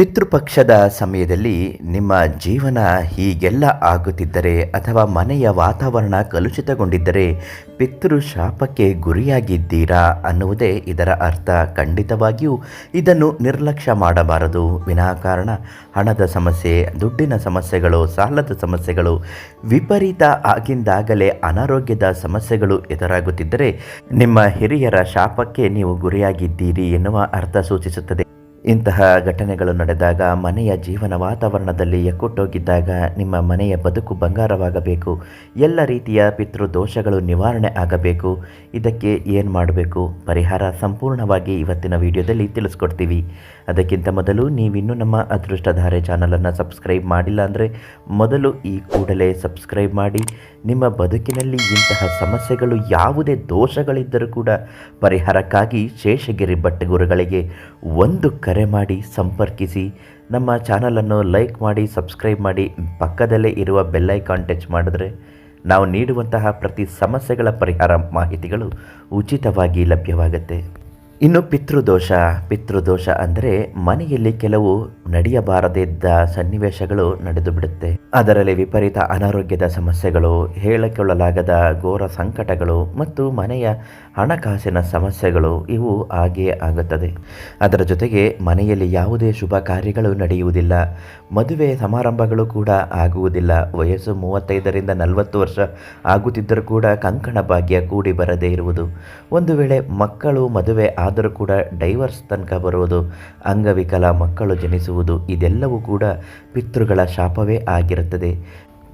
ಪಿತೃಪಕ್ಷದ ಸಮಯದಲ್ಲಿ ನಿಮ್ಮ ಜೀವನ ಹೀಗೆಲ್ಲ ಆಗುತ್ತಿದ್ದರೆ ಅಥವಾ ಮನೆಯ ವಾತಾವರಣ ಕಲುಷಿತಗೊಂಡಿದ್ದರೆ ಪಿತೃ ಶಾಪಕ್ಕೆ ಗುರಿಯಾಗಿದ್ದೀರಾ ಅನ್ನುವುದೇ ಇದರ ಅರ್ಥ. ಖಂಡಿತವಾಗಿಯೂ ಇದನ್ನು ನಿರ್ಲಕ್ಷ್ಯ ಮಾಡಬಾರದು. ವಿನಾಕಾರಣ ಹಣದ ಸಮಸ್ಯೆ, ದುಡ್ಡಿನ ಸಮಸ್ಯೆಗಳು, ಸಾಲದ ಸಮಸ್ಯೆಗಳು, ವಿಪರೀತ ಆಗಿಂದಾಗಲೇ ಅನಾರೋಗ್ಯದ ಸಮಸ್ಯೆಗಳು ಎದುರಾಗುತ್ತಿದ್ದರೆ ನಿಮ್ಮ ಹಿರಿಯರ ಶಾಪಕ್ಕೆ ನೀವು ಗುರಿಯಾಗಿದ್ದೀರಿ ಎನ್ನುವ ಅರ್ಥ ಸೂಚಿಸುತ್ತದೆ. ಇಂತಹ ಘಟನೆಗಳು ನಡೆದಾಗ ಮನೆಯ ಜೀವನ ವಾತಾವರಣದಲ್ಲಿ ಎಕ್ಕುಟ್ಟೋಗಿದ್ದಾಗ ನಿಮ್ಮ ಮನೆಯ ಬದುಕು ಬಂಗಾರವಾಗಬೇಕು. ಎಲ್ಲ ರೀತಿಯ ಪಿತೃದೋಷಗಳು ನಿವಾರಣೆ ಆಗಬೇಕು. ಇದಕ್ಕೆ ಏನು ಮಾಡಬೇಕು? ಪರಿಹಾರ ಸಂಪೂರ್ಣವಾಗಿ ಇವತ್ತಿನ ವಿಡಿಯೋದಲ್ಲಿ ತಿಳಿಸ್ಕೊಡ್ತೀವಿ. ಅದಕ್ಕಿಂತ ಮೊದಲು ನೀವಿನ್ನೂ ನಮ್ಮ ಅದೃಷ್ಟಧಾರೆ ಚಾನಲನ್ನು ಸಬ್ಸ್ಕ್ರೈಬ್ ಮಾಡಿಲ್ಲ ಅಂದರೆ ಮೊದಲು ಈ ಕೂಡಲೇ ಸಬ್ಸ್ಕ್ರೈಬ್ ಮಾಡಿ. ನಿಮ್ಮ ಬದುಕಿನಲ್ಲಿ ಇಂತಹ ಸಮಸ್ಯೆಗಳು ಯಾವುದೇ ದೋಷಗಳಿದ್ದರೂ ಕೂಡ ಪರಿಹಾರಕ್ಕಾಗಿ ಶೇಷಗಿರಿ ಭಟ್ಟಗುರುಗಳಿಗೆ ಒಂದು ಕರೆ ಮಾಡಿ ಸಂಪರ್ಕಿಸಿ. ನಮ್ಮ ಚಾನಲನ್ನು ಲೈಕ್ ಮಾಡಿ, ಸಬ್ಸ್ಕ್ರೈಬ್ ಮಾಡಿ, ಪಕ್ಕದಲ್ಲೇ ಇರುವ ಬೆಲ್ಲೈಕಾನ್ ಟಚ್ ಮಾಡಿದ್ರೆ ನಾವು ನೀಡುವಂತಹ ಪ್ರತಿ ಸಮಸ್ಯೆಗಳ ಪರಿಹಾರ ಮಾಹಿತಿಗಳು ಉಚಿತವಾಗಿ ಲಭ್ಯವಾಗುತ್ತೆ. ಇನ್ನು ಪಿತೃದೋಷ ಪಿತೃದೋಷ ಅಂದರೆ ಮನೆಯಲ್ಲಿ ಕೆಲವು ನಡೆಯಬಾರದಿದ್ದ ಸನ್ನಿವೇಶಗಳು ನಡೆದು ಬಿಡುತ್ತೆ. ಅದರಲ್ಲಿ ವಿಪರೀತ ಅನಾರೋಗ್ಯದ ಸಮಸ್ಯೆಗಳು, ಹೇಳಿಕೊಳ್ಳಲಾಗದ ಘೋರ ಸಂಕಟಗಳು ಮತ್ತು ಮನೆಯ ಹಣಕಾಸಿನ ಸಮಸ್ಯೆಗಳು ಇವು ಹಾಗೆಯೇ ಆಗುತ್ತದೆ. ಅದರ ಜೊತೆಗೆ ಮನೆಯಲ್ಲಿ ಯಾವುದೇ ಶುಭ ಕಾರ್ಯಗಳು ನಡೆಯುವುದಿಲ್ಲ. ಮದುವೆ ಸಮಾರಂಭಗಳು ಕೂಡ ಆಗುವುದಿಲ್ಲ. ವಯಸ್ಸು ಮೂವತ್ತೈದರಿಂದ ನಲವತ್ತು ವರ್ಷ ಆಗುತ್ತಿದ್ದರೂ ಕೂಡ ಕಂಕಣ ಭಾಗ್ಯ ಕೂಡಿ ಬರದೇ ಇರುವುದು. ಒಂದು ವೇಳೆ ಮಕ್ಕಳು ಮದುವೆ ಆದರೂ ಕೂಡ ಡೈವರ್ಸ್ ತನಕ ಬರುವುದು ಅಂಗವಿಕಲ ಮಕ್ಕಳು ಜನಿಸುವುದು ಇದೆಲ್ಲವೂ ಕೂಡ ಪಿತೃಗಳ ಶಾಪವೇ ಆಗಿರುತ್ತದೆ.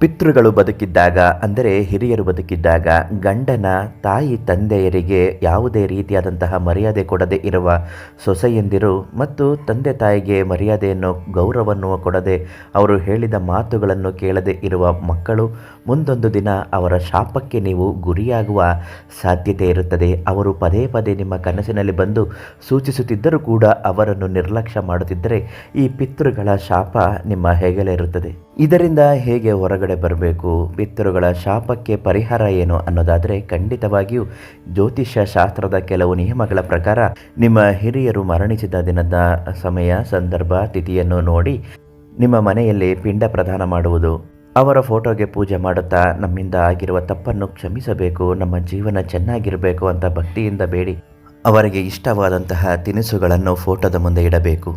ಪಿತೃಗಳು ಬದುಕಿದ್ದಾಗ, ಅಂದರೆ ಹಿರಿಯರು ಬದುಕಿದ್ದಾಗ, ಗಂಡನ ತಾಯಿ ತಂದೆಯರಿಗೆ ಯಾವುದೇ ರೀತಿಯಾದಂತಹ ಮರ್ಯಾದೆ ಕೊಡದೆ ಇರುವ ಸೊಸೆಯಂದಿರು ಮತ್ತು ತಂದೆ ತಾಯಿಗೆ ಮರ್ಯಾದೆಯನ್ನು, ಗೌರವವನ್ನು ಕೊಡದೆ ಅವರು ಹೇಳಿದ ಮಾತುಗಳನ್ನು ಕೇಳದೆ ಇರುವ ಮಕ್ಕಳು, ಮುಂದೊಂದು ದಿನ ಅವರ ಶಾಪಕ್ಕೆ ನೀವು ಗುರಿಯಾಗುವ ಸಾಧ್ಯತೆ ಇರುತ್ತದೆ. ಅವರು ಪದೇ ಪದೇ ನಿಮ್ಮ ಕನಸಿನಲ್ಲಿ ಬಂದು ಸೂಚಿಸುತ್ತಿದ್ದರೂ ಕೂಡ ಅವರನ್ನು ನಿರ್ಲಕ್ಷ್ಯ ಮಾಡುತ್ತಿದ್ದರೆ ಈ ಪಿತೃಗಳ ಶಾಪ ನಿಮ್ಮ ಹೇಗೆಲೇ ಇರುತ್ತದೆ ಇದರಿಂದ ಹೇಗೆ ಹೊರಗಡೆ ಬರಬೇಕು ಪಿತೃಗಳ ಶಾಪಕ್ಕೆ ಪರಿಹಾರ ಏನು ಅನ್ನೋದಾದರೆ ಖಂಡಿತವಾಗಿಯೂ ಜ್ಯೋತಿಷ್ಯ ಶಾಸ್ತ್ರದ ಕೆಲವು ನಿಯಮಗಳ ಪ್ರಕಾರ ನಿಮ್ಮ ಹಿರಿಯರು ಮರಣಿಸಿದ ದಿನದ ಸಮಯ, ಸಂದರ್ಭ, ತಿಥಿಯನ್ನು ನೋಡಿ ನಿಮ್ಮ ಮನೆಯಲ್ಲಿ ಪಿಂಡ ಪ್ರದಾನ ಮಾಡುವುದು. ಅವರ ಫೋಟೋಗೆ ಪೂಜೆ ಮಾಡುತ್ತಾ ನಮ್ಮಿಂದ ಆಗಿರುವ ತಪ್ಪನ್ನು ಕ್ಷಮಿಸಬೇಕು, ನಮ್ಮ ಜೀವನ ಚೆನ್ನಾಗಿರಬೇಕು ಅಂತ ಭಕ್ತಿಯಿಂದ ಬೇಡಿ. ಅವರಿಗೆ ಇಷ್ಟವಾದಂತಹ ತಿನಿಸುಗಳನ್ನು ಫೋಟೋದ ಮುಂದೆ ಇಡಬೇಕು.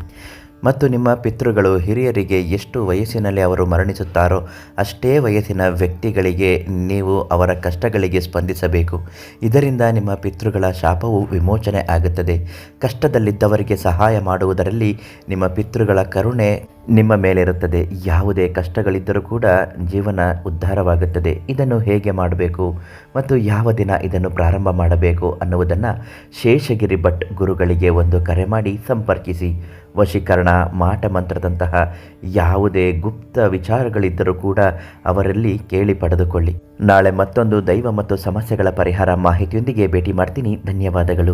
ಮತ್ತು ನಿಮ್ಮ ಪಿತೃಗಳು ಹಿರಿಯರಿಗೆ ಎಷ್ಟು ವಯಸ್ಸಿನಲ್ಲಿ ಅವರು ಮರಣಿಸುತ್ತಾರೋ ಅಷ್ಟೇ ವಯಸ್ಸಿನ ವ್ಯಕ್ತಿಗಳಿಗೆ ನೀವು ಅವರ ಕಷ್ಟಗಳಿಗೆ ಸ್ಪಂದಿಸಬೇಕು. ಇದರಿಂದ ನಿಮ್ಮ ಪಿತೃಗಳ ಶಾಪವು ವಿಮೋಚನೆ ಆಗುತ್ತದೆ. ಕಷ್ಟದಲ್ಲಿದ್ದವರಿಗೆ ಸಹಾಯ ಮಾಡುವುದರಲ್ಲಿ ನಿಮ್ಮ ಪಿತೃಗಳ ಕರುಣೆ ನಿಮ್ಮ ಮೇಲಿರುತ್ತದೆ. ಯಾವುದೇ ಕಷ್ಟಗಳಿದ್ದರೂ ಕೂಡ ಜೀವನ ಉದ್ಧಾರವಾಗುತ್ತದೆ. ಇದನ್ನು ಹೇಗೆ ಮಾಡಬೇಕು? ಮತ್ತು ಯಾವ ದಿನ ಇದನ್ನು ಪ್ರಾರಂಭ ಮಾಡಬೇಕು ಅನ್ನುವುದನ್ನು ಶೇಷಗಿರಿ ಭಟ್ ಗುರುಗಳಿಗೆ ಒಂದು ಕರೆ ಮಾಡಿ ಸಂಪರ್ಕಿಸಿ. ವಶೀಕರಣ ಮಾಟ ಮಂತ್ರದಂತಹ ಯಾವುದೇ ಗುಪ್ತ ವಿಚಾರಗಳಿದ್ದರೂ ಕೂಡ ಅವರಲ್ಲಿ ಕೇಳಿ ಪಡೆದುಕೊಳ್ಳಿ. ನಾಳೆ ಮತ್ತೊಂದು ದೈವ ಮತ್ತು ಸಮಸ್ಯೆಗಳ ಪರಿಹಾರ ಮಾಹಿತಿಯೊಂದಿಗೆ ಭೇಟಿ ಮಾಡ್ತೀನಿ. ಧನ್ಯವಾದಗಳು.